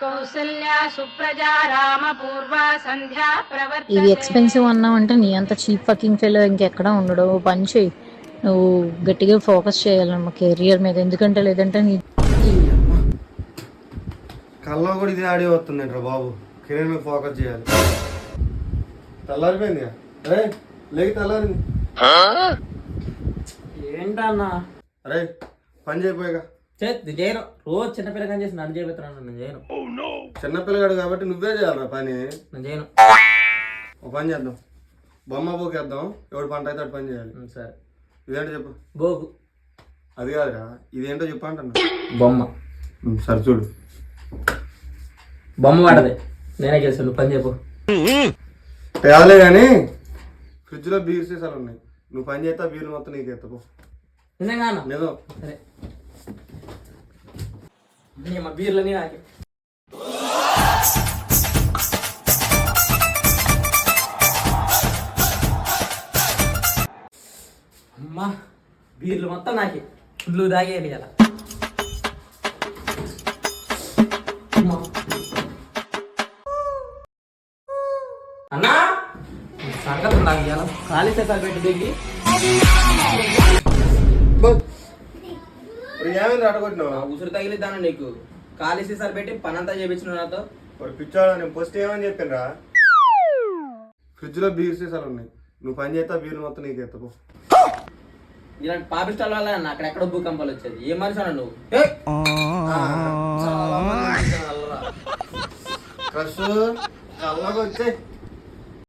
కౌసల్యా సుప్రజా రామ పూర్వ సంధ్యా ఇవి ప్రవర్తతే ఎక్స్పెన్సివ్ అన్నావంటే నీ అంత చీప్ ఫకింగ్ ఫెలో ఇంకెక్కడా ఉండడు. ఓ పని చేయి నువ్వు గట్టిగా ఫోకస్ చేయాలన్నమా కెరియర్ మీద. ఎందుకంటే లేదంటే నీ కల్లో కూడా ఇది ఆడి వస్తుంది రా బాబు. కెరీర్ మీద ఫోకస్ చేయాలి. తెల్లారిపోయింది అరే లేకి తెల్లారింది. ఏంటన్నా అరే పని చేయపోయాగా చేయను. రోజు చిన్నపిల్లగా చేసి నన్ను చేయబోతున్నాను నేను చేయను. చిన్నపిల్లగాడు కాబట్టి నువ్వే చేయాలరా పని. నేను చేయను. ఒక పని చేద్దాం. బొమ్మ బోకేద్దాం ఎవడు పంట అయితే అటు పని చేయాలి. సరే. ఇదేంటో చెప్పు. బోగు అది కాదురా. ఇదేంటో చెప్పు అంటున్నా. బొమ్మ. సరే చూడు. బొమ్మ వాడదే. నేనే చేస్తాను. నువ్వు పని చెప్పు తేలే కానీ ఫ్రిడ్జ్లో బీర్ సీసాలు ఉన్నాయి. నువ్వు పని చేస్తే బీర్లు మొత్తం నీకు ఎత్తపో నిజంగా? నిజం. సరే. నీ అమ్మ బీర్లని నాకే అమ్మా బీర్లు మొత్తం నాకే ఫుల్లు తాగేయాలి కదా అన్నా సంగతి నాకు ఇవ్వాలా ఖాళీ చేసాలు పెట్టి దిగి ఏమైంది అడగొట్టినావు? ఆ ఉసురు తగిలిద్దాను నీకు? ఖాళీ సీసాలు పెట్టి పనంతా చేపించిన నాతో. వాడు పిచ్చాడు నేను ఫస్ట్ ఏమని చెప్పానురా ఫ్రిడ్జ్లో బీర్ సీసాలు ఉన్నాయి. నువ్వు పని చేస్తే బీర్లు మొత్తం నీకు ఎత్తపో. ఇలాంటి పాపిస్టాల వల్ల నా అక్కడెక్కడో భూకంపాలు వచ్చేది. ఏ మనిషి అన్న నువ్వు! క్రష్ కళ్ళకి వచ్చాయి.